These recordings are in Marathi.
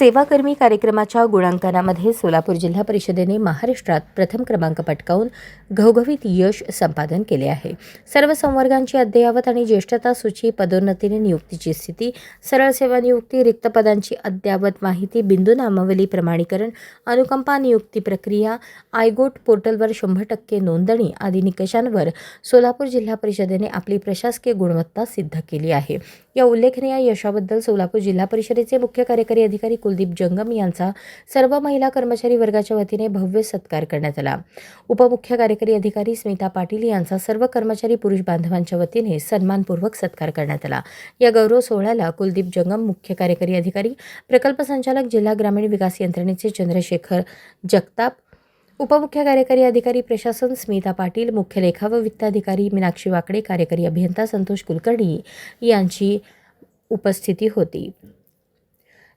सेवाकर्मी कार्यक्रमाच्या गुणांकनामध्ये सोलापूर जिल्हा परिषदेने महाराष्ट्रात प्रथम क्रमांक पटकावून घवघवीत यश संपादन केले आहे. सर्व संवर्गांची अद्ययावत आणि ज्येष्ठता सूची पदोन्नतीने नियुक्तीची स्थिती सरळ सेवा नियुक्ती रिक्त पदांची अद्ययावत माहिती बिंदू नामावली प्रमाणीकरण अनुकंपा नियुक्ती प्रक्रिया आयगोट पोर्टलवर शंभर टक्के नोंदणी आदी निकषांवर सोलापूर जिल्हा परिषदेने आपली प्रशासकीय गुणवत्ता सिद्ध केली आहे. या उल्लेखनीय यशाबद्दल सोलापूर जिल्हा परिषदेचे मुख्य कार्यकारी अधिकारी कुलदीप जंगम यांचा सर्व महिला कर्मचारी वर्गाच्या वतीने भव्य सत्कार करण्यात आला. उपमुख्य कार्यकारी अधिकारी स्मिता पाटील यांचा सर्व कर्मचारी पुरुष बांधवांच्या वतीने सन्मानपूर्वक सत्कार करण्यात आला. या गौरव सोहळ्याला कुलदीप जंगम मुख्य कार्यकारी अधिकारी प्रकल्प संचालक जिल्हा ग्रामीण विकास यंत्रणेचे चंद्रशेखर जगताप उपमुख्य कार्यकारी अधिकारी प्रशासन स्मिता पाटील मुख्य लेखा व वित्ताधिकारी मीनाक्षी वाकडे कार्यकारी अभियंता संतोष कुलकर्णी यांची उपस्थिती होती.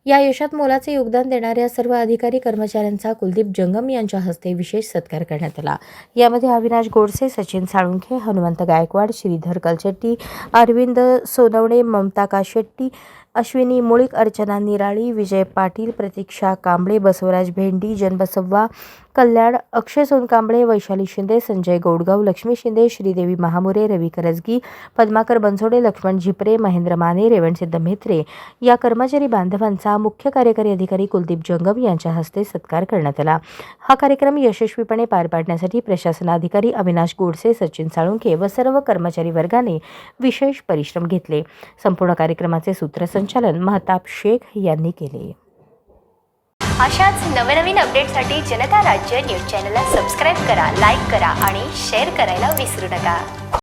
या यशात मोलाचे योगदान देणाऱ्या सर्व अधिकारी कर्मचाऱ्यांचा कुलदीप जंगम यांच्या हस्ते विशेष सत्कार करण्यात आला. यामध्ये अविनाश गोडसे सचिन साळुंखे हनुमंत गायकवाड श्रीधर कलशेट्टी अरविंद सोनवणे ममता काशेट्टी अश्विनी मुळीक अर्चना निराळी विजय पाटील प्रतीक्षा कांबळे बसवराज भेंडी जन्मसव्वा कल्याण अक्षय सोनकांबळे वैशाली शिंदे संजय गोडगाव लक्ष्मी शिंदे श्रीदेवी महामुरे रवी करजगी पद्माकर बनसोडे लक्ष्मण झिपरे महेंद्र माने रेवणसिद्ध म्हेत्रे या कर्मचारी बांधवांचा मुख्य कार्यकारी अधिकारी कुलदीप जंगम यांच्या हस्ते सत्कार करण्यात आला. हा कार्यक्रम यशस्वीपणे पार पाडण्यासाठी प्रशासनाधिकारी अविनाश गोडसे सचिन साळुंखे व सर्व कर्मचारी वर्गाने विशेष परिश्रम घेतले. संपूर्ण कार्यक्रमाचे संचालन महताब शेख यांनी केले. अशाच नवनवीन अपडेटसाठी जनता राज्य न्यूज चॅनलला सबस्क्राईब करा लाईक करा आणि शेअर करायला विसरू नका.